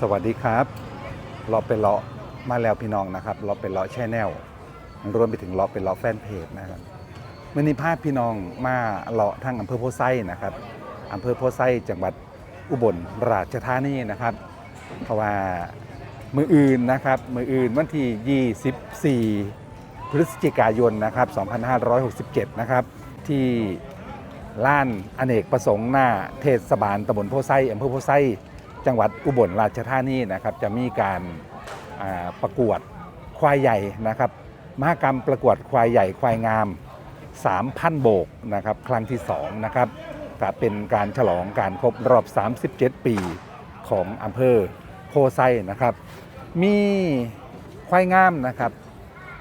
สวัสดีครับเราเป็นเลาะมาแล้วพี่น้องนะครับเราเป็นเลาะแชนแนลรวมไปถึงเราะเป็นเลาะแฟนเพจนะครับมื่อนี้พาพี่น้องมาเลาะทางอำเภอโพไซนะครับอำเภอโพไซจังหวัดอุบลราชธานีนะครับ เพราะว่ามืออื่นนะครับมืออื่นวันที่ 24 พฤศจิกายนนะครับ 2567 นะครับ ที่ล้านอเนกประสงค์หน้าเทศบาลตำบลโพไซอำเภอโพไซ จังหวัดอุบลราชธานีนะครับจะมีการประกวดควายใหญ่นะครับมหกรรมประกวดควายใหญ่ควายงาม 3,000 โบกนะครับครั้งที่2นะครับก็เป็นการฉลองการครบรอบ 37 ปีของอำเภอโพไซนะครับ มีควายงามนะครับ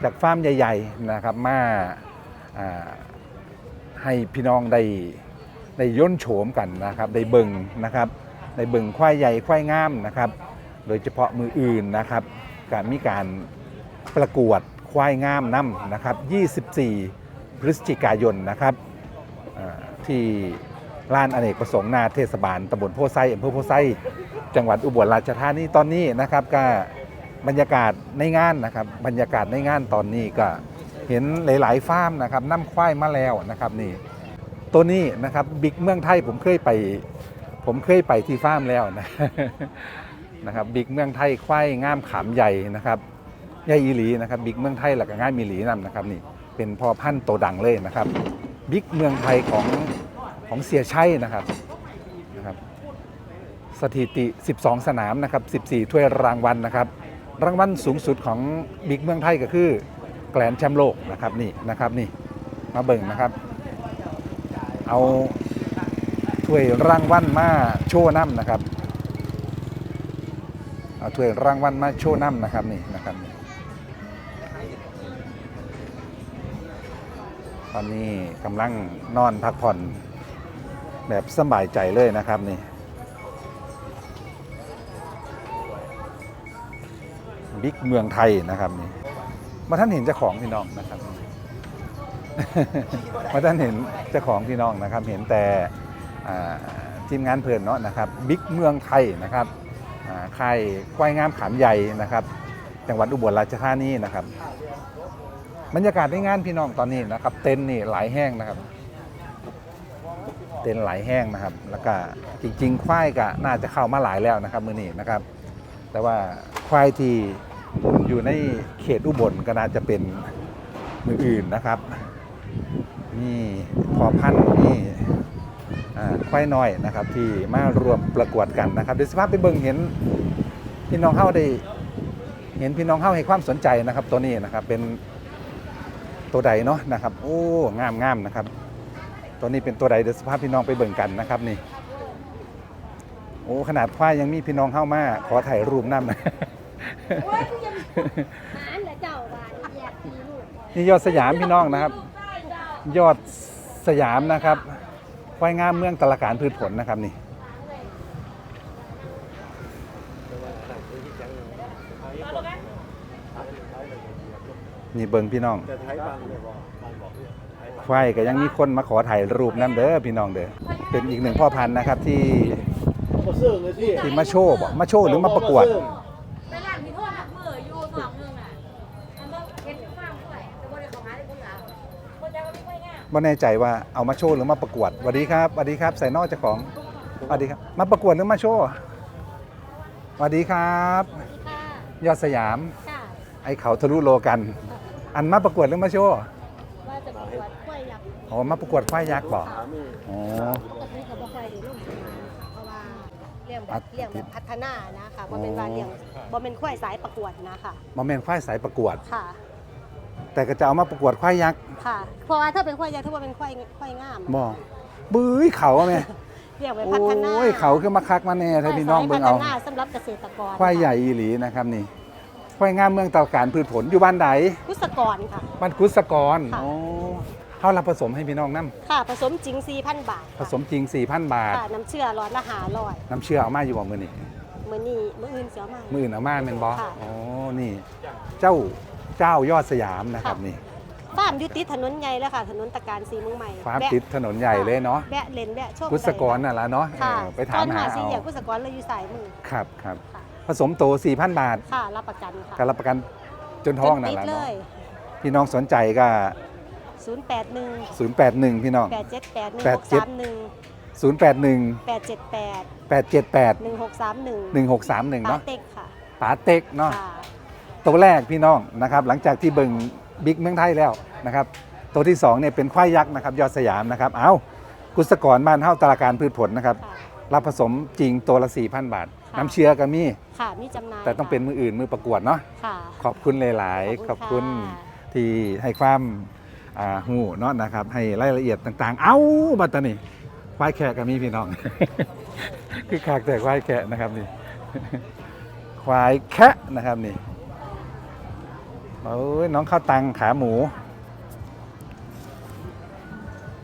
จากฟาร์มใหญ่ ๆนะครับมาาให้พี่น้องได้ได้ย่นโฉมกันนะครับ ได้เบิงนะครับ ในบิงควายใหญ่ควายงามนะครับ โดยเฉพาะมืออื่นนะครับการมีการประกวดควายงามน้ำนะครับ 24 พฤศจิกายนนะครับที่ลานอเนกประสงค์นาเทศบาลตำบลโพไซอำเภอโพไซจังหวัดอุบลราชธานีตอนนี้นะครับก็บรรยากาศในงานนะครับบรรยากาศในงานตอนนี้ก็เห็นหลายๆฟาร์มนะครับนำควายมาแล้วนะครับนี่ตัวนี้นะครับบิ๊กเมืองไทยผมเคยไป ผมเคยไปที่ฟาร์มแล้วนะนะครับบิ๊กเมืองไทยควายงามขามใหญ่นะครับใหญ่อีหลีนะครับบิ๊กเมืองไทยหลักง่ามมีหลีนำนะครับนี่เป็นพอพันธุ์โตดังเลยนะครับบิ๊กเมืองไทยของของเสียชัยนะครับนะครับสถิติ 12 สนามนะครับ14 ถ้วยรางวัลนะครับ รางวัลสูงสุดของบิ๊กเมืองไทยก็คือแกลนแชมป์โลกนะครับนี่นะครับนี่มาเบิ่งนะครับ เอา ถ้วยรางวัลมาโชว์น้ำนะครับเอาถ้วยรางวัลมาโชว์น้ำนะครับนี่นะครับตอนนี้กำลังนอนพักผ่อนแบบสบายใจเลยนะครับนี่บิ๊กเมืองไทยนะครับนี่มาท่านเห็นเจ้าของพี่น้องนะครับมาท่านเห็นเจ้าของพี่น้องนะครับ เห็นแต่ ทีมงานเพลินเนาะนะครับบิ๊กเมืองไทยนะครับค่ายควายงามขามใหญ่นะครับ จังหวัดอุบลราชธานีนะครับบรรยากาศในงานพี่น้องตอนนี้นะครับ เต็นท์นี่หลายแห้งนะครับ เต็นท์หลายแห้งนะครับ แล้วก็จริงๆ ควายก็น่าจะเข้ามาหลายแล้วนะครับ มือนี้นะครับ แต่ว่าควายที่อยู่ในเขตอุบลก็น่าจะเป็นมืออื่นนะครับนี่พอพันนี่ ควายน้อยนะครับที่มารวมประกวดกันนะครับเดี๋ยวสภาพไปเบิ่งเห็นพี่น้องเข้าได้เห็นพี่น้องเข้าให้ความสนใจนะครับตัวนี้นะครับเป็นตัวใดเนาะนะครับโอ้งามงามนะครับ ตัวนี้เป็นตัวใดเดี๋ยวสภาพพี่น้องไปเบิ่งกันนะครับนี่โอ้ขนาดควายยังมีพี่น้องเข้ามาขอถ่ายรูปน้ำนะโอ้ยกูยังหานเหรอเจ้าบ้านแยกทีลูกนี่ยอดสยามพี่น้องนะครับ ยอดสยามนะครับ ควายงามเมืองตะละการพืชผลนะครับนี่นี่เบิงพี่น้องจะใช้บางเลยบอกบางบอกเนี่ยใช้บางควายก็ยังมีคนมาขอถ่ายรูปนั่นเด้อพี่น้องเด้อเป็นอีกหนึ่งพ่อพันธุ์นะครับที่มาเสื่องเลยสิที่มาโชว์บอกมาโชว์หรือมาประกวด ไม่ค่อยง่ายไม่แน่ใจว่าเอามาโชว์หรือมาประกวดสวัสดีครับสวัสดีครับใส่นอกเจ้าของสวัสดีครับ มาประกวดหรือมาโชว์สวัสดีครับค่ะยอดสยามค่ะไอเขาทะลุโลกัน อันมาประกวดหรือมาโชว์ว่าจะประกวดกล้วยยักษ์อ๋อมาประกวดควายยักษ์บอกสามีอ๋อปกติกับบ่ค่อยได้ลงเพราะว่าเลี้ยงแบอับดเลี้ยงแบบพัฒนานะคะบ่เป็นว่าเลี้ยงบ่เป็นควายสายประกวดนะคะมาแมนควายสายประกวดค่ะ แต่ก็จะเอามาประกวดควายยักษ์ ค่ะ เพราะว่าถ้าเป็นควายยักษ์ถือว่าเป็นควายควายงามบอกบื้อเขาแม่เลี้ยงไว้โอพัฒนา้ยเขาคือมาคักมาแน่ถ้าพี่น้องเบิ่งเอาควายสยพัฒนาสำหรับเกษตรกรควายใหญ่อีหลีนะครับนี่ควายงามเมืองตะการพืชผลอยู่บ้านใดกุศกรค่ะบ้านกุศกรค่ะโอ้เขารับผสมให้พี่น้องน้ค่ะ ผสมจริง 4,000 บาทำผค่ะสมจริง 4,000 บาท ค่ะ น้ำเชื่อร้อนละหาลอยน้ำเชื่อเอามาอยู่บ่มือนี่มื้อนี้มื้ออื่นเสียวมามืออื่นเอามาเป็นบอค่ะอ๋อนี่ เจ้าเจ้ายอดสยามนะครับนี่ ฟาร์มอยู่ติดถนนใหญ่แล้วค่ะ ถนนตะการสีเมืองใหม่ฟ้าร์มแวะติดถนนใหญ่เลยเนาะแวะเลนแวะโชคกุศกรน่ะละเนาะค่ะเออไปถามหาสีเอาเหลี่ยมกุศกรเลยอยู่สายมือครับครับค่ะผสมโต 4,000 บาทค่ะรับประกันค่ะการรับประกันจนท้องนั่นติแหดละเลเนาะย พี่น้องสนใจก็ 081 081 พี่น้อง 878 081 1631 878 878 1631 1631 ปาเนาะเต็กค่ะป๋าเต็กเนาะ ค่ะ ตัวแรกพี่น้องนะครับหลังจากที่เบิ่ง บิ๊กเมืองไทยแล้วนะครับตัวที่2เนี่ยเป็นควายยักษ์นะครับยอดสยามนะครับเอากุศกรบ้านเฮาตราการพืชผลนะครับค่ะรับผสมจริงตัวละ4,000 บาทค่ะน้ำเชื้อก็มีค่ะมีจำหน่ายแต่ต้องเป็นมืออื่นมือประกวดเนาะค่ะขอบคุณหลาย ๆ ขอบคุณค่ะที่ให้ความอ่าหูเนาะนะครับให้รายละเอียดต่าง ๆ เอ้าบัตตานี่ควายแขกก็มีพี่น้องคือขากแต่ควายแขกนะครับนี่ควายแคะนะครับนี่ โอ้ยน้องข้าวตังขาหมู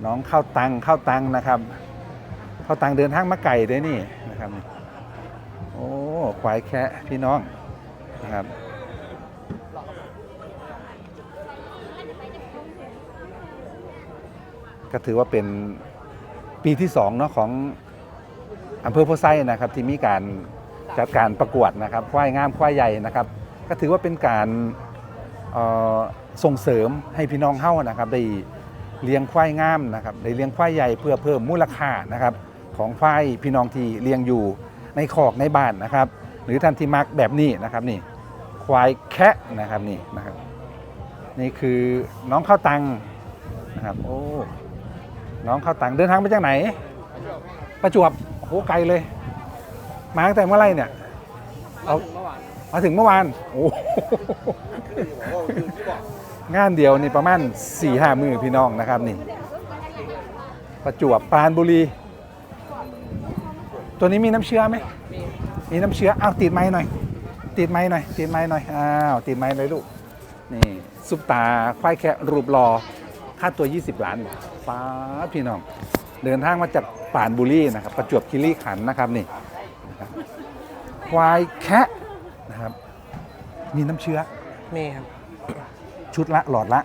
น้องข้าวตังข้าวตังนะครับข้าวตังเดินทางมาไก่ด้วยนี่นะครับ โอ้ควายแคะพี่น้องนะครับก็ถือว่าเป็นปีที่2เนาะของอำเภอโพไซนะครับที่มีการจัดการประกวดนะครับควายงามควายใหญ่นะครับ ก็ถือว่าเป็นการ ส่งเสริมให้พี่น้องเฮ้านะครับได้เลี้ยงควายงามนะครับได้เลี้ยงควายใหญ่เพื่อเพิ่มมูลค่านะครับของควายพี่น้องที่เลี้ยงอยู่ในคอกในบ้านนะครับ หรือท่านที่มักแบบนี้นะครับนี่ควายแคะนะครับนี่นะครับ นี่คือน้องข้าวตังนะครับโอ้น้องข้าวตังเดินทางไปจากไหน ประจวบโอ้ไกลเลย มาตั้งแต่เมื่อไรเนี่ยเอา มาถึงเมื่อวานโอ้งานเดียวนี่ประมาณ4ี่ห้ามือพี่น้องนะครับนี่ประจวบปานบุรี ตัวนี้มีน้ำเชื้อไหมมีน้ำเชื้ออ้าวติดไม้หน่อย ติดไม้หน่อย ติดไม้หน่อยอ้าวติดไม้เลยลูกนี่ซุปตาควายแค่รูปรอค่าตัว 20 ล้านป้าพี่น้อง เดินทางมาจากป่านบุรีนะครับประจวบคีรีขันนะครับนี่ควายแคะ มีน้ำเชื้อ มีครับชุดละหลอดละ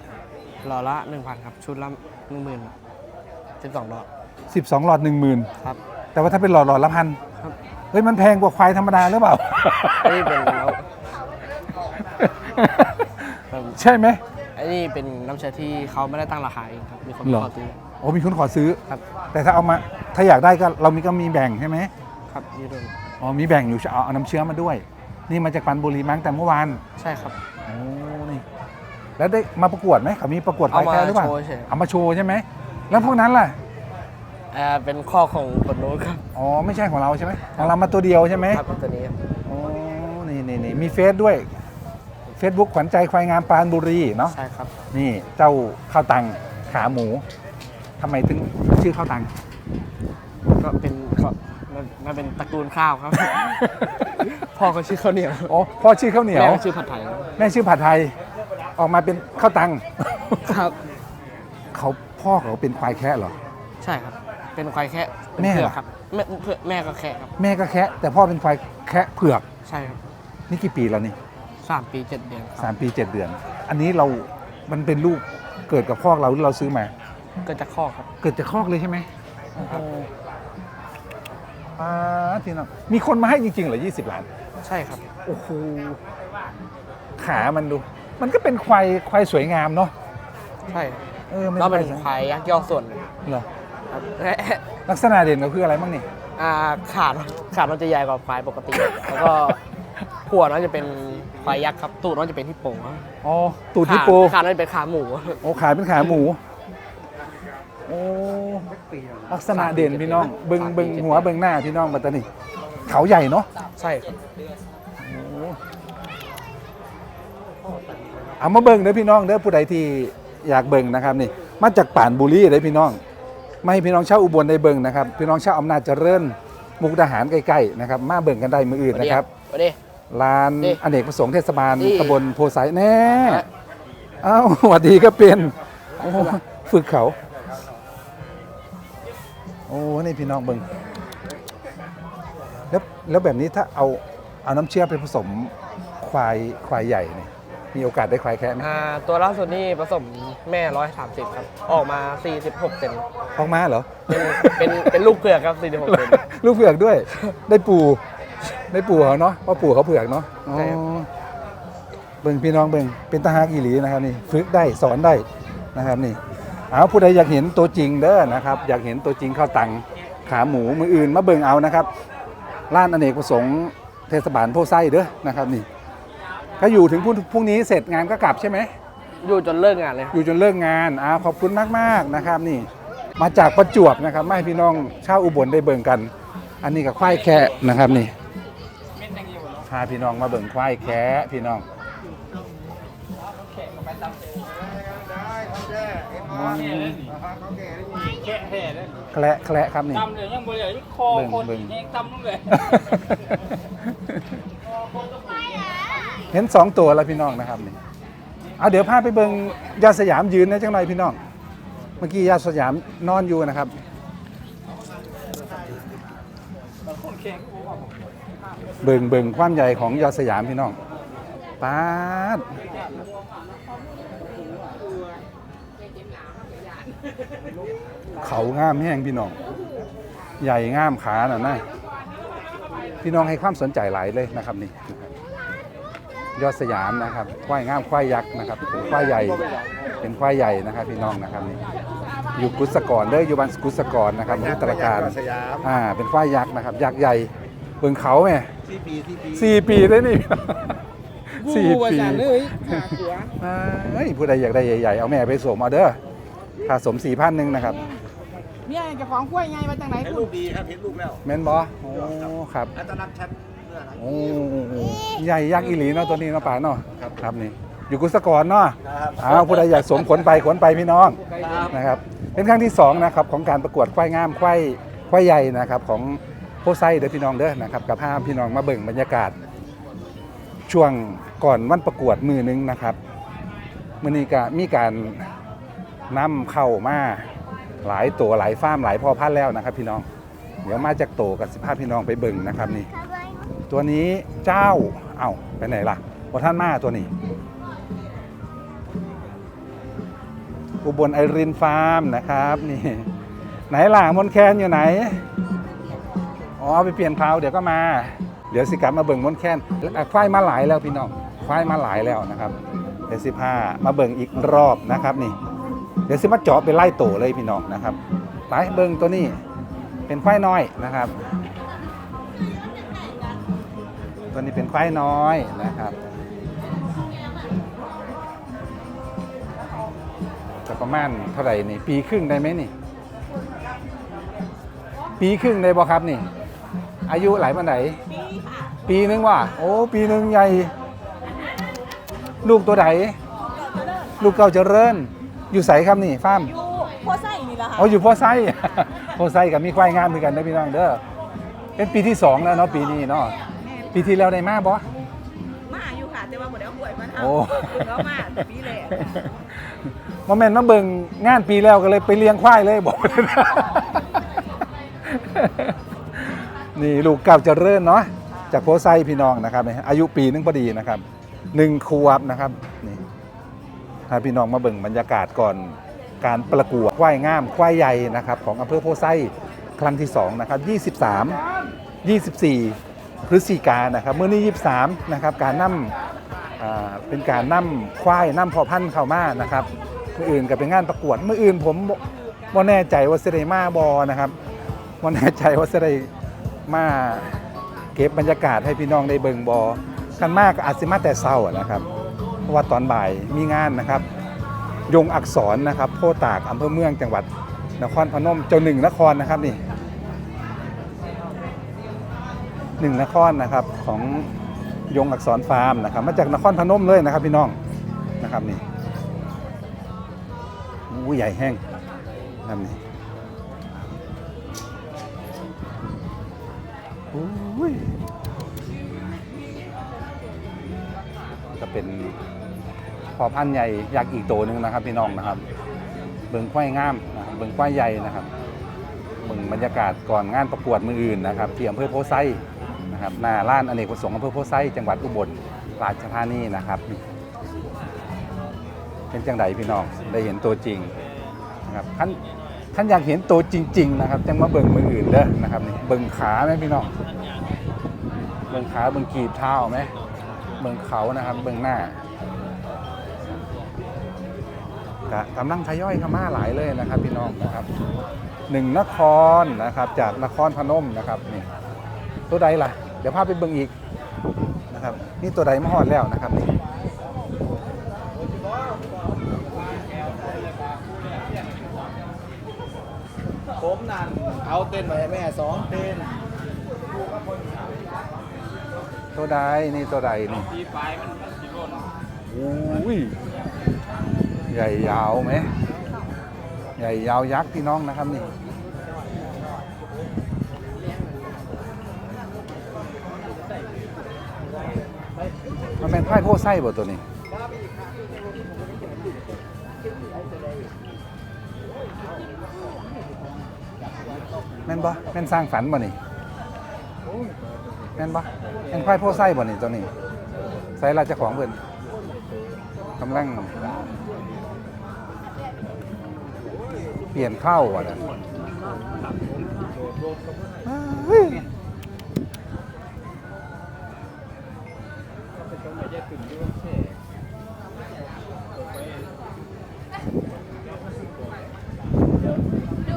หลอดละ 1,000ครับ ชุดละ10,000 12หลอด12 หลอด 10,000 ครับ แต่ว่าถ้าเป็นหลอดหลอดละพันครับเฮ้ยมันแพงกว่าควายธรรมดาหรือเปล่าอันนี้เป็นแล้วครับใช่ไหมอันนี้เป็นน้ำเชื้อที่เขาไม่ได้ตั้งราคาเองครับ มีคนเหรอ ขอซื้อ โอ้มีคนขอซื้อ ครับ แต่ถ้าเอามาถ้าอยากได้ก็เรามีก็มีแบ่งใช่ไหมครับนี่ด้วยอ๋อมีแบ่งอยู่เอาเอาน้ำเชื้อมาด้วย นี่มาจากปันบุรีมั้งแต่เมื่อวานใช่ครับ โอ้นี่แล้วได้มาประกวดไหมเขามีประกวดเอาควายมาแค่หรือเปล่าโชว์เฉย เอามาโชว์ใช่ไหมแล้วพวกนั้นล่ะอ่าเป็นข้อของคนโน้นครับอ๋อไม่ใช่ของเราใช่ไหมของเรามาตัวเดียวใช่ไหมครับตัวนี้ครับอ๋อนี่นี่นี่มีเฟซด้วย Facebook ขวัญใจควายงามปรานบุรีเนาะใช่ครับ นี่เจ้าข้าวตังขาหมูทำไมถึงชื่อข้าวตัง ก็เป็นก็มันมันเป็นตระกูลข้าวครับ พ่อเขาชื่อข้าวเหนียวอ๋อพ่อชื่อข้าวเหนียว แม่ชื่อผัดไทยครับแม่ชื่อผัดไทย ออกมาเป็นข้าวตัง ครับ เขาพ่อเขาเป็นควายแคะเหรอ ใช่ครับ เป็นควายแค่เป็นแม่เผืเหรอ อกครับแม่เผือกแม่ก็แค่ครับ แม่ก็แคะแต่พ่อเป็นควายแคะเผือก ใช่ครับนี่กี่ปีแล้วนี่สามปีเจ็ดเดือนคสารับมปีเจ็ดเดือน อันนี้เรา มันเป็นลูกเกิดกับพ่อเราหรือเราซื้อมา ก็จะข้อครับ เกิดจากคอกเลยใช่ไหมอ่าทีน้องมีคนมาให้จริงๆเหรอ20ล้าน ใช่ครับ โอ้โหขามันดู มันก็เป็นควายควายสวยงามเนาะใช่ครับเออไม่ก็เป็นใช่ควายยักษ์ย่อส่วนหนึ่งเหรอครับลักษณะเด่นก็คืออะไรบ้างนี่อ่าขาดขาดมันจะใหญ่กว่าควายปกติ แล้วก็หัวมันจะเป็นควายยักษ์ครับ ตูดมันจะเป็นที่โป่งครับอ๋อตูดฮิปโปขาขามันจะเป็นขาหมูโอ้ขาเป็นขาหมูโอ้ลักษณะเด่นพี่น้อง เบิงเบิงหัวเบิงหน้าพี่น้องปัตตานี เขาใหญ่เนาะใช่ครับเอามาเบิ่งเด้อพี่น้องเด้อผู้ใดที่อยากเบิ่งนะครับนี่มาจากป่านบุรีเด้อพี่น้อง ไม่ให้พี่น้องชาวอุบลได้เบิ่งนะครับ พี่น้องชาวอำนาจเจริญมุกดาหารใกล้ๆนะครับ มาเบิ่งกันได้มืออื่นนะครับสวัสดีลานนี่อเนกประสงค์เทศบาลนี่ ตำบลโพไซแน่เอ้าสวัสดีก็เป็นโอ้ฝึกเขา โอ้นี่พี่น้องเบิ่ง แล้วแล้วแบบนี้ถ้าเอาเอาน้ำเชื่อไปผสมควายควายใหญ่เนี่ยมีโอกาสได้ควายแค่ไหมอ่าตัวล่าสุดนี่ผสมแม่ร้อยสามสิบครับ ออกมา 46 เซนออกมาเหรอ เป็นเป็นเป็นลูกเผือกครับ 46 เซน ลูกเผือกด้วย ได้ปูได้ปู่เขาเนาะเพราะปู่เขาเผือกเนาะอ๋อใช่ครับ เบิ่งพี่น้องเบิ่งเป็นตาฮักอีหลีนะครับนี่ฝึกได้สอนได้นะครับนี่เอาผู้ใดอยากเห็นตัวจริงเด้อนะครับ อยากเห็นตัวจริงข้าวตังขาหมูมืออื่นมาเบิ่งเอานะครับ ร้านอเนกประสงค์เทศบาลโพไซเด้อนะครับนี่ก็อยู่ถึงพรุ่งพรุ่งนี้เสร็จงานก็กลับใช่ไหม อยู่จนเลิกงานเลยอยู่จนเลิกงานอ้าวขอบคุณมากๆนะครับนี่ มาจากประจวบนะครับไม่ให้พี่น้องชาวอุบลได้เบิ่งกัน อันนี้กับควายแคะนะครับนี่พาพี่น้องมาเบิ่งควายแคะพี่น้อง แคละแคละครับนี่ ตำเลยยังบ่เลยคอคนเบิ่ง เองตำลงเลยเห็นสองตัวแล้วพี่น้องนะครับนี่เอาเดี๋ยวพาไปเบิ่งยาสยามยืนนะจังหน่อยพี่น้อง เมื่อกี้ยาสยามนอนอยู่นะครับเบิ่งเบิ่งความใหญ่ของยอดสยามพี่น้องป๊าด เขางามแห้งพี่น้อง ใหญ่งามขาน่ะนะพี่น้องให้ความสนใจหลายเลยนะครับนี่นะครับยอดสยามนะครับควายงามควายยักษ์นะครับเป็นควายใหญ่เป็นควายใหญ่นะครับ พี่น้องนะครับนี่อยู่กุศกรเด้ออยู่บ้านกุศกรนะครับที่ตรการสยามอ่าเป็นควายยักษ์นะครับยักษ์ใหญ่เบิ่งเขาแม่ที่ปีที่ปีสี่ปีได้นี่สี่กูว่าปีจะเลยหาหัวเฮ้ยผู้ใดอยากได้ใหญ่ๆเอาแม่ไปสวมเอาเด้อค่าสมสี่พันหนึ่งนะครับ เนี่ยเจ้าของกล้วยไงมาจากไหนเห็นคุลูณกดีครับเห็นลูกแล้ว แม่นบอโอ้ครับ อัตลักษณ์ชัดเมื่อไหร่โอ้ใหญ่ยักษ์อีหลีเนาะตัวนี้เนาะป่าเนาะครับครับนี่ อยู่กุศกรเนาะครับอ้าวผู้ใดอยากสวมขนไปขนไปพี่น้องนะครับเป็นครั้งที่สองนะครับของการประกวดควายงามควายควายใหญ่นะครับของโพไซเด้อพี่น้องเด้อนะครับกับภาพพี่น้องมาเบิ่งบรรยากาศ ช่วงก่อนวันประกวดมือหนึงนะครับ มือนี้ก็มีการนำเข้ามา หลายตัวหลายฟาร์มหลายพ่อพันธุ์แล้วนะครับ พี่น้อง เดี๋ยวมาจากโตกับสิภาพพี่น้องไปเบิ่งนะครับนี่ ตัวนี้เจ้า เอ้าไปไหนล่ะพอท่านมาตัวนี้ อุบลไอรินฟาร์มนะครับนี่ ไหนล่ะมนแคนอยู่ไหน อ๋อไปเปลี่ยนเพลาเดี๋ยวก็มา เดี๋ยวสิกลับมาเบิ่งมนแคนควายมาหลายแล้วพี่น้องควายมาหลายแล้วนะครับเดี๋ยวสิพามาเบิ่งอีกรอบนะครับนี่ เดี๋ยวสิมาเจาะไปไล่โตเลยพี่น้องนะครับไปเบิ่งตัวนี้เป็นควายน้อยนะครับ ตัวนี้เป็นควายน้อยนะครับจะประมาณเท่าไหร่นี่ปีครึ่งได้ไหมนี่ ปีครึ่งได้บ่ครับนี่ อายุหลายปันไหนปีหนึงว่ะโอ้ปีหนึงใหญ่ ลูกตัวไหนลูกเก่าเจริญ อยู่ใสครับนี่ฟาร์มอยู่พ่อไส้นี่แหละค่ะ เอาอยู่พ่อไส้พ่อไส้กับมีควายงามเหมือนกันนะพี่น้องเด้อเป็นปีที่สองแล้วเนาะปีนี้เนาะปีที่แล้วได้มาบ่มาอยู่ค่ะแต่ว่าบ่ได้เอาหวยมาทำโอ้แล้วมาปีแรกมาแม่นมาเบิ่งงานปีแล้วก็เลยไปเลี้ยงควายเลยบอกนี่ลูกเก่าเจริญเนาะจากโพไซพี่น้องนะครับนี่อายุปีนึงพอดีนะครับหนึ่งขวบนะครับ นี่ถ้าพี่น้องมาเบิ่งบรรยากาศก่อนการประกวดควายงามควายใหญ่นะครับของอำเภอโพไซครั้งที่สองนะครับ23 24 พฤศจิกายนนะครับเมื่อนี้23นะครับการนำอ่าเป็นการนำควายนำพอพันธุ์เข้ามานะครับเมื่ออื่นก็เป็นงานประกวดเมื่ออื่นผมบ่บ่แน่ใจว่าจะได้มาบอนะครับบ่แน่ใจว่าจะได้มาเก็บบรรยากาศให้พี่น้องได้เบิ่งบอกันมากอาจสิมาแต่เศร้านะครับ เพราะว่าตอนบ่ายมีงานนะครับ ยงอักษรนะครับโพตากอำเภอเมืองจังหวัดนครพนมเจ้าหนึ่งนครนะครับนี่หนึ่งนครนะครับของยงอักษรฟาร์มนะครับ มาจากนครพนมเลยนะครับพี่น้องนะครับนี่อู้ใหญ่แห้งนะครับนี่อุ้ยก็เป็น พอพันธุ์ใหญ่ยักษ์อีกตัวหนึ่งนะครับพี่น้องนะครับ เบิ่งควายงามนะครับเบิ่งควายใหญ่นะครับเบิ่งบรรยากาศก่อนงานประกวดมืออื่นนะครับที่อำเภอโพไซนะครับหน้าร้านอเนกประสงค์อำเภอโพไซจังหวัดอุบลราชธานีนะครับ เป็นจังไดพี่น้องได้เห็นตัวจริงนะครับท่านท่านอยากเห็นตัวจริง ๆ นะครับจังมาเบิ่งมืออื่นเด้อนะครับนี่เบิ่งขาไหมพี่น้องเบิ่งขาเบิ่งกีบเท้าไหมเบิ่งเขานะครับ เบิ่งหน้า กะกำลังทยอยเข้ามาหลายเลยนะครับ พี่น้องนะครับหนึ่งนครนะครับจากนครพนมนะครับนี่ตัวใดล่ะ เดี๋ยวพาไปเบิ่งอีกนะครับ นี่ตัวใดมาฮอดแล้วนะครับนี่ผมนั่นเอาเต้นไปให้แม่สองเต้นตัวใดนี่ตัวใดนี่ตีปลายมันสิร่นอุ้ย ใหญ่ยาวไหมใหญ่ยาวยักษ์พี่น้องนะครับนี่มันเป็นไพ่โพไส้บ่ตัวนี้แม่นบ่แม่นสร้างฝันบ่นี่แม่นบ่แม่นไพ่โพไส้บ่นี่ตัวนี้ใส่ราชของเพิ่นกำลัง ปลี่ยนเข้าอะนะเฮ้ย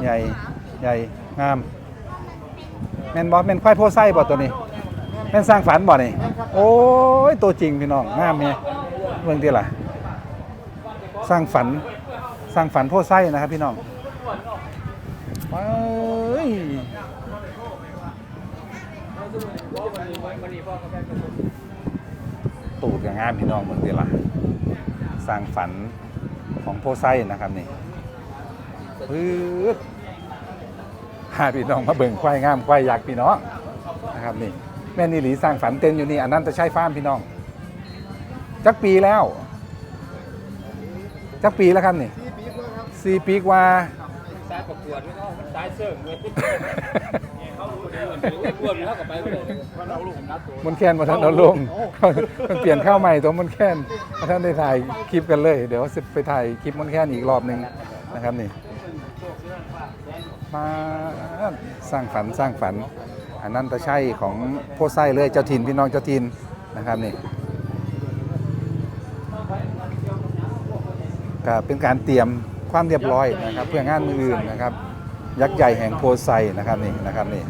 ใหญ่ ใหญ่ งาม แม่นบอแม่นควายโพไส้บ่ตัวนี้ แม่นสร้างฝันบ่นี่ โอ้ย ตัวจริงพี่น้อง งามเนี่ยเมืองที่ล่ะ สร้างฝัน สร้างฝันโพไส้นะครับพี่น้อง เอ้ยตูดกับงามพี่น้องเมืองที่ล่ะสร้างฝันของโพไส้นะครับนี่ปื๊ดหาพี่น้องมาเบิ่งควายงามควายอยักพี่น้องนะครับนี่แม่นี่หลีสร้างฝันเต้นอยู่นี่อันนั้นจะใช่ฟาร์มพี่น้องจักปีแล้วจักปีแล้วครับนี่สี่ปีกว่า สายประกวดไม่เข้ามันสายเสริมเลยเขารู้เดี๋ยวมันอ้วนแล้วก็ไปเลยเพราะเราลูกผมนัดตัวมันแคนมาท่านเอาลงมันเปลี่ยนข้าวใหม่ตัวมันแคนมาท่านได้ถ่ายคลิปกันเลย เดี๋ยวสิไปถ่ายคลิปมันแคนอีกรอบหนึ่งนะครับนี่มาสร้างฝันสร้างฝันอันนั้นตะใช่ของโพไส้เลยเจ้าถิ่นพี่น้องเจ้าถิ่นนะครับนี่ก็เป็นการเตรียม ความเรียบร้อยนะครับ เพื่องานมืออื่นนะครับ ยักษ์ใหญ่แห่งโพไซนะครับนี่นะครับนี่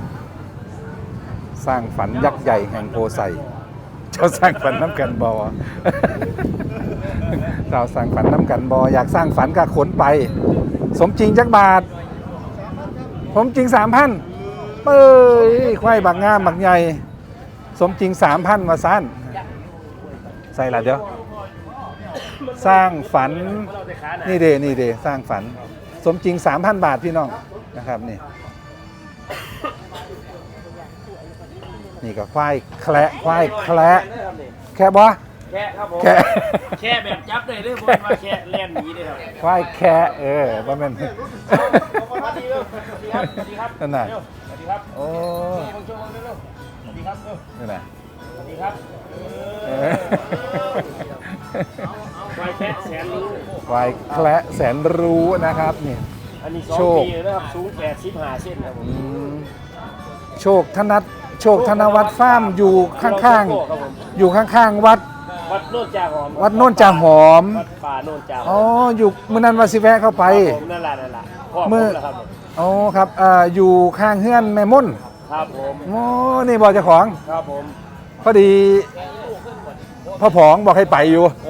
สร้างฝันยักษ์ใหญ่แห่งโพไซเจ้าสร้างฝันน้ำกันบอเจ้าสร้างฝันน้ำกันบออยากสร้างฝันก็ขนไป สมจริงจักบาทผมจริงสามพันเป้ยควายบักงามบักใหญ่ สมจริงสามพันมาสั้นใส่ละเดี๋ยว สร้างฝันนี่เดนี่เดสร้างฝัน สมจริงสามพันบาทพี่น้องนะครับนี่นี่ก็ควายแคละควายแคละแค่บ่แค่ครับผมแค่แค่แบบจับเลยด้วยผมว่าแค่เล่นหนีเลยครับควายแค่เออบ่แม่นสวัสดีครับสวัสดีครับนั่นน่ะเร็วสวัสดีครับโอ้นี่ผมช่วยเร็วสวัสดีครับเร็วนี่แหละสวัสดีครับเออ ควายแค่แสนรู้ควายแคละแสนรู้นะครับนี่อันนี้สองโชค ปีนะครับสูงแปดสิบห้าเส้นครับผมอืมโชคธนัทโชคธนวัฒน์ฟาร์มอยู่ข้างครับผมๆอยู่ข้างๆ วัดวัดโน่นจ่าหอมวัดโน่นจ่าหอม วัดป่าโน่นจ่าหอ๋อ อมอยู่มื้อนั้นว่าสิแวะเข้าไป ครับผมนั่นแหละนั่นแหละพ่อผมมือแหละครับผมอ๋อครับอ่าอยู่ข้างเฮือนแม่ม่นครับผมโอ้นี่บอกเจ้าของ ครับผม พอดีพ่อผองบอกให้ไปอยู่อ๋อ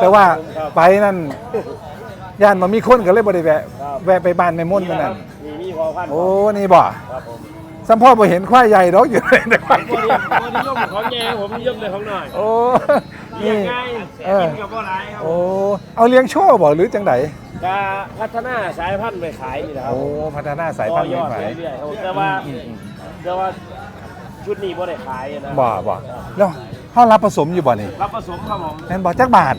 แต่ว่าครับไปนั่นย่านมามีคนก็เลยบ่ได้แวะครับแวะไปบ้านแม่ม่นมันนั่นมีมีพอพันธุ์โอ้นี่บ่ครับผมสัมพ่อบ่เห็นควายใหญ่ดอกอยู่เลยแต่ควายวันนี้วันนี้ย่อมของแย่ผมนิยมเลยของหน่อยโอ้เลี้ยนี่งง่ายเออกินกับบ่หลายครับโอ้เอาเลี้ยงโชว์บ่หรือจังไดกาพัฒนาสายพันธุ์ไปขายนี่นะครับโอ้พัฒนาสายพันธุ์ต่อยอดใหม่เรื่อยๆครับแต่ว่าอืมอืมแต่ว่าชุดนี้บ่ได้ขายนะบ่บ่แล้ว เฮารับผสมอยู่บ่นี่รับผสมครับผมแม่นบ่จักบาท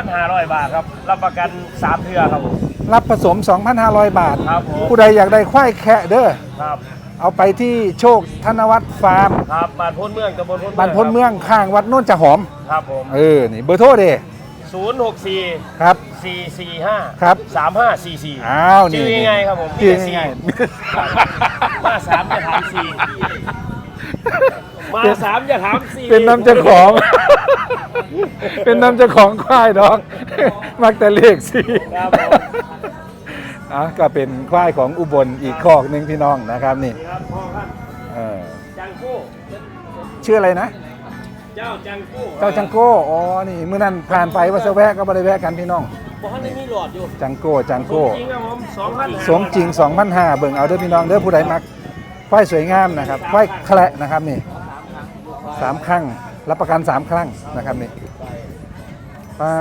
2,500 บาทครับ รับประกัน 3 เทือครับผมรับผสม 2,500 บาท ครับผมผู้ใดอยากได้ควายแคะเด้อครับเอาไปที่โชคธนวัฒน์ฟาร์มครับบ้านพ้นเมืองตำบลพ้นเมืองบ้านพ้นเมืองข้างวัดโน่นจะหอมครับผมเออนี่เบอร์โทรเด้064 ครับ 445 ครับ 3544อ้าวนี่ชื่อยังไงครับผมชื่อมีแต่ง่ายสี่มาสามจะถามสี่ มาสามอย่าถามสี่เป็นน้ำเจ้าของ เป็นน้ำเจ้าของควายดอก มักแต่เลขสี่ครับผมอะก็เป็นควายของอุบลอีกคอกหนึ่งพี่น้องนะครับนี่นี่ครับพ่อครับเออจังโก้ชื่ออะไรนะ เจ้าจังโก้เจ้าจังโก้อ๋อนี่เมื่อนั้นผ่านไปว่าจะแวะก็บ่ได้แวะกันพี่น้อง บอกให้ได้มีหลอดอยู่จังโก้จังโก้ จริงครับผมสองพันสวมจริง2,500เบิ่งเอาเด้อพี่น้องเด้อผู้ใดมัก ควายสวยงามนะครับควายแคละนะครับนี่สามครั้งรับประกันสามครั้งนะครับนี่ป้า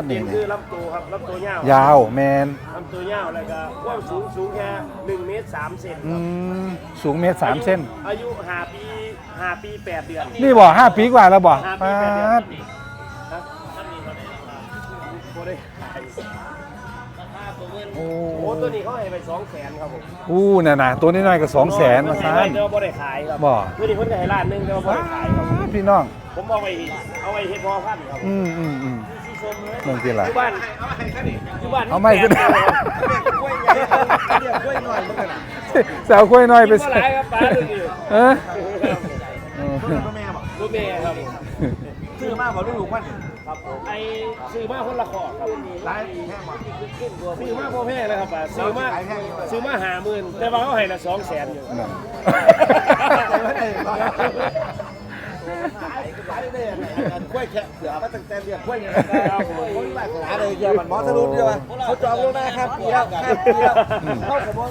ดนี่นี่คืนี่อลำตัวครับลำตัวยาวยาวแมนลำตัวยาวแล้วก็ความสูงสูงแค่หนึ่งเมตรสามเซนอืมสูงเมตรสามเส้น อายุห้าปีห้าปีแปดเดือนนี่บ่ห้าปีกว่าแล้วบ่ห้าปีป้าแปดเดือนดครับบ่ได้ขายโอ้โอ้ตัวนี้เขาให้ไปสองแสนครับผมอู้น่ะนะตัวนี้น้อยก็สองแสนมาซ่านแต่ว่าบ่ได้ขายครับบ่ตัวนี้เพิ่นก็ให้ล้านหนึงแต่ว่าบ่ได้ขายครับพี่น้อง ผมเอาไปเอาไปเฮ็ดพอพันธุ์ครับอืมอืมอืมที่ชมเลยนั่นสิล่ะ อยู่บ้านอยู่บ้านเอาไม่ขึ้น แปดตัวครับกล้วยใหญ่เรียกกล้วยหน่อยเหมือนกันนะสาวค่อยน้อยไปกินบ่หลายครับปลาตัวนี้เออเออตัวแม่บอกลูกแม่ครับผมซื้อมาบอกลูกมัน ครับผมไอ้ซื้อมาคนละขอบครับร้ายแพงกว่าซื้อมาพ่อแม่เลยครับป้าซื้อมาซื้อมาหาหมื่นแต่ว่าเขาให้ละสองแสนอยู่นั่นกล้วยแค่เหลือมาตั้งแต่เรียกกล้วยเนี่ยคนหลายขาเลยเกี่ยวมันมอสรุปเดียวเขาจองล่วงหน้าครับปีแล้วครับปีแล้วเข้ากับมอส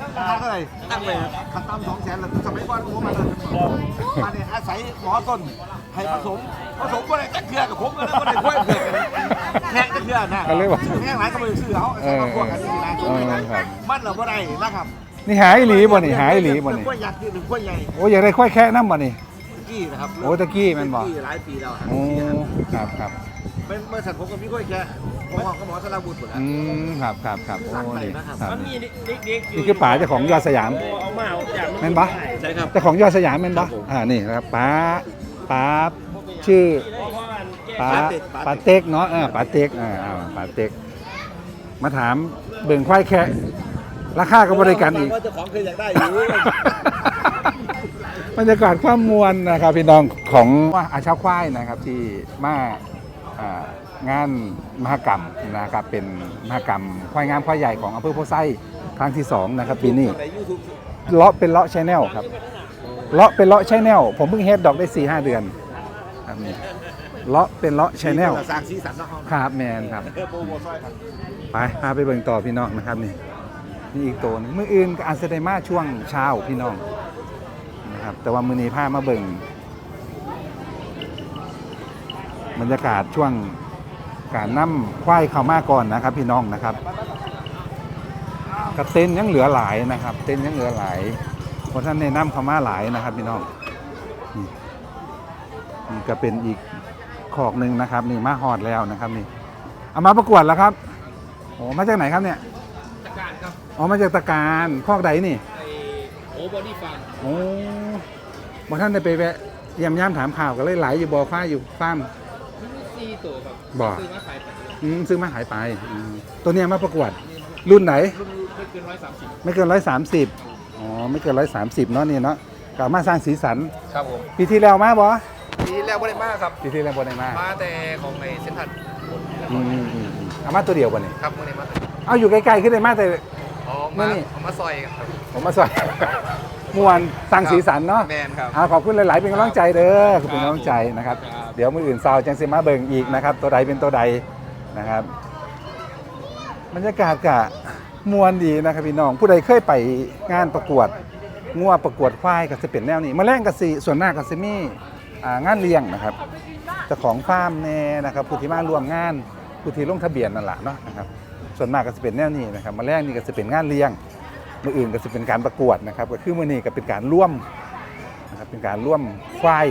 ราคาเท่าไหร่ตั้งเลยคันตั้มสองแสนแล้วสมัยก่อนผมมาเลยมาเนี่ยอาศัยหมอต้น ให้ผสมผสมก็ได้จักเกลือกับผมก็ได้ก็ได้กล้วยเผือกแค่จักเกลือนะซื้อแห้งหลายก็ไม่ซื้อเขาใส่มาพวกกันที่ร้านช่วยกันมันเราไม่ได้นะครับนี่หายหลีบ่นี่หายหลีบ่นี่กล้วยยักษ์ที่หนึ่งกล้วยใหญ่โอ้อยากได้ค่อยแค่น้ำบ่นี่กี้นะครับโอ้ตะกี้แม่นบ่หลายปีแล้วครับโอ้ครับครับเป็นบริษัทผมกับพี่กล้วยแค่ผมบอกกับหมอสลาบุตรหมดแล้วอืมครับครับครับโอ้นี่ครับมันมีเด็กๆอยู่นี่คือป๋าเจ้าของยอดสยามเอามาเอาจากแม่นปะใช่ครับเจ้าของยอดสยามแม่นบ่อ่านี่นะครับป๋า ป๋าชื่อเพราะว่าแก้ป๋าป๋าเต็กเนาะอ่าป๋าเต็กอ่าอ่าป๋าเต็ก มาถามเบิ่งควายแค่ราคาก็บริการอีกว่าเจ้าของเคยอยากได้อยู่บรรยากาศความมวลนะครับพี่น้องของว่าอาชาควายนะครับที่มาอ่างานมหกรรมนะครับเป็นมหกรรมควายงามควายใหญ่ของอำเภอโพไซครั้งที่สองนะครับปีนี้ในยูทูบเลาะเป็นเลาะชแนลครับ เลาะเป็นเลาะชแนลผมเพิ่งเฮ็ดดอกได้4ี่ห้าเดือนครับนี่เลาะเป็นเลาะชแนลสร้างสีสันนะคครับแมนครับเออโปรโมทซอยครับไปพาไปเบิ่งต่อพี่น้องนะครับนี่นี่อีกตัวหนึงมื่ออื่นก็อาจจะได้มาช่วงเช้าพี่น้องนะครับแต่ว่ามื้อนี้พามาเบิ่งบรรยากาศช่วงการนำควายเข้ามาก่อนนะครับ พี่น้องนะครับกระเต้นยังเหลือหลายนะครับ เต้นยังเหลือหลายเพราะท่านแนะนำเข้ามาหลายนะครับพี่น้องนี่นี่ก็เป็นอีกขอกหนึ่งนะครับ นี่มาฮอดแล้วนะครับนี่เอามาประกวดแล้วครับโอ้มาจากไหนครับเนี่ยตะการครับอ๋อมาจากตะการคอกใดนี่ไอ้โอบอดี้ฟาร์มโอ้บอท่านได้ไปแวะเยี่ยมย่ามถามข่าวกันเลยหลายอยู่บ่อฟ้าอยู่ฟาร์มซีตัวครับบ่ซื้อมาขายไปอืมซื้อมาหายไปอืมตัวเนี้ยมาประกวด รุ่นไหนรุ่นไม่เกินร้อยสามสิบไม่เกินร้อยสามสิบ อ๋อไม่เกินร้อยสามสิบเนาะนี่เนาะกลับมาสร้างสีสันครับผมปีที่แล้วมาบ่ปีแล้วบ่ได้มากครับปีที่แล้วบ่ได้มามาแต่ของในเซ็นทรัลอืมอืมอืมเอามาตัวเดียวบ่นี่ครับมื่อนี้มาเอาอยู่ใกล้ๆขึ้นได้มาแต่ อ๋อมามาผมมาซอยครับผมมาสอนมวนสร้างสีสันเนาะแมนครับ อ่าขอบคุณหลาย ๆ เป็นกำลังใจเด้อขอบคุณเป็นกำลังใจนะครับ ครับ เดี๋ยวมืออื่นซาวจังสิมาเบิ่งอีกนะครับ ตัวใดเป็นตัวใดนะครับ บรรยากาศกะ มวนดีนะครับพี่น้องผู้ใดเคยไปงานประกวดงัวประกวดควายก็จะเป็นแนวนี้มาแรงกสิส่วนมากก็จะมีงานเลี้ยงนะครับเจ้าของฟาร์มแน่นะครับผู้ที่มาร่วมงานผู้ที่ลงทะเบียนนั่นแหละเนาะนะครับส่วนมากก็จะเป็นแนวนี้นะครับมาแรงนี่ก็จะเป็นงานเลี้ยงมืออื่นก็จะเป็นการประกวดนะครับก็คือมือนี้ก็เป็นการร่วมนะครับเป็นการร่วมควาย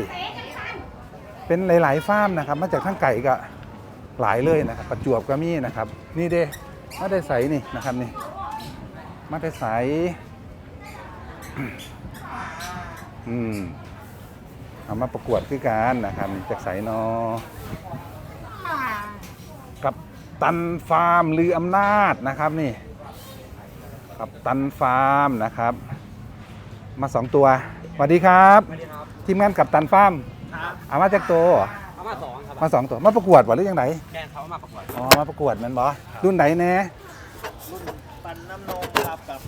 เป็นหลาย ๆ ฟาร์มนะครับ มาจากทั้งไก่ก็หลายเลยนะครับ ประจวบก็มีนะครับ นี่เด้ มาได้ใสนี่นะครับนี่มาได้ใสอืมเอามาประกวดคือกันนะครับนี่จากใสนอกับตันฟาร์มลืออำนาจนะครับนี่กับตันฟาร์มนะครับ มาสองตัวสวัสดีครับ ทีมงานกับตันฟาร์มเอามาจากตัว เอามาสองครับมาสองตัวมาประกวดบ่หรือยังไงแกนเขามาประกวด อ๋อมาประกวดแมันบ่รุ่นไหนแน่ฟันน้ำนมครับกับ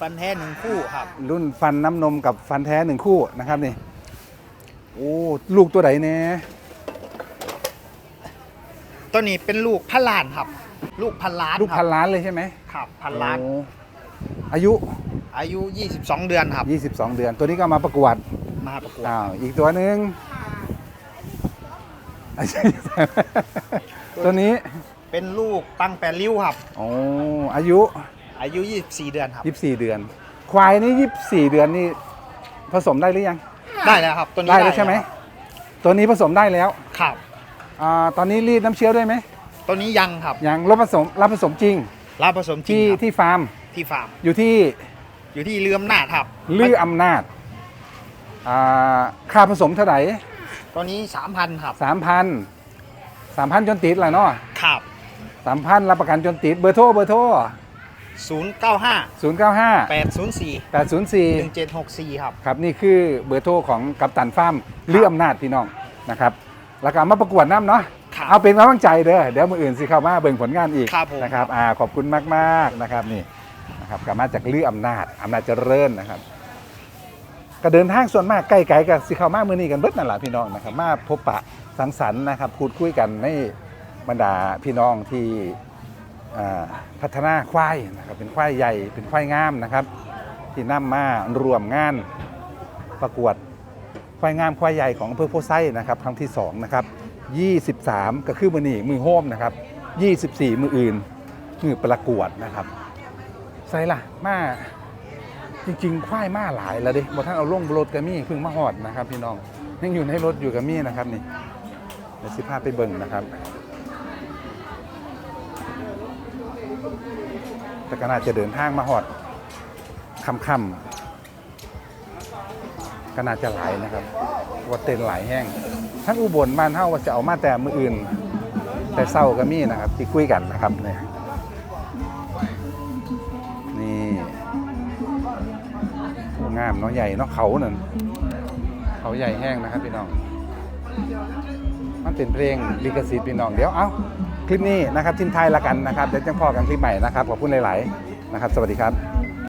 ฟันแท้หนึ่งคู่ครับ รุ่นฟันน้ำนมกับฟันแท้หนึ่งคู่นะครับนี่โอ้ลูกตัวไหนแน่ตัวนี้เป็นลูกพันล้านครับ ลูกพันล้านลูกพันล้านเลยใช่ไหมครับพันล้าน โอ้อายุ อายุ 22 เดือนครับ 22 เดือน ตัวนี้ก็มาประกวดมาประกวด อ้าวอีกตัวหนึ่ง ตัวนี้เป็นลูกตั้งแปดริ้วครับโอ้อายุอายุ 24 เดือนครับ 24 เดือน ควายนี่24 เดือนนี่ผสมได้หรือยัง ได้แล้วครับ ตัวนี้ได้แล้วใช่ไหมตัวนี้ผสมได้แล้วครับอ่าตอนนี้รีดน้ำเชื้อด้วยไหมตัวนี้ยังครับยังรับผสมรับผสมจริงรับผสมจริงที่ครับที่ฟาร์มที่ฟาร์มอยู่ที่อยู่ที่เรืออำนาจครับลืออำนาจอ่าค่าผสมเท่าไหร่ ตัวนี้3,000ครับสามพันสามพันจนติดแหละเนาะครับสามพันรับประกันจนติดเบอร์โทรเบอร์โทร095ศูนย์เก้าห้า804แปดศูนย์สี่1764ครับครับนี่คือเบอร์โทรของกัปตันฟาร์มลืออำนาจพี่น้องนะครับแล้วก็มาประกวดน้ำเนาะครับเอาเป็นกำลังใจเด้อเดี๋ยวมืออื่นสิเข้ามาเบิ่งผลงานอีกครับผมนะครับอ่าขอบคุณมากๆนะครับนี่นะครับกลับมาจากลืออำนาจอำนาจเจริญนะครับ ก็เดินทางส่วนมากใกล้ๆกับสิเขามามือนี้กันเบิดนั่นแหละพี่น้องนะครับมาพบปะสังสรรค์นะครับพูดคุยกันในบรรดาพี่น้องที่พัฒนาควายนะครับเป็นควายใหญ่เป็นควายงามนะครับ ที่นำมารวมงานประกวดควายงามควายใหญ่ของอำเภอโพไซนะครับครั้งที่2นะครับ23 ก็คือมือนี่มือโฮมนะครับ24 มืออื่นมือประกวดนะครับใส่ล่ะมา จริงๆควายมาหลายแล้วดิบอท่านเอาลงรถกามี่เพิ่งมาหอดนะครับ พี่น้องยังอยู่ในรถอยู่กามี่นะครับนี่เดี๋ยวสิพาไปเบิ่งนะครับ แต่ก็น่าจะเดินทางมาหอดค่ำๆก็น่าจะหลายนะครับว่าเต้นหลายแห้งทั้งอุบลบ้านเฮาว่าจะเอามาแต่มืออื่น แต่เศร้าก็มีนะครับที่คุยกันนะครับเนี่ยามเนาะใหญ่เนาะเขานั่นเขาใหญ่แห้งนะครับพี่น้อง มันเป็นเพลงลิขสิทธิ์พี่น้องเดี๋ยวเอาคลิปนี้นะครับทิ้งท้ายละกันนะครับเดี๋ยวจะพอกันคลิปใหม่นะครับขอบคุณหลาย ๆ นะครับ สวัสดีครับ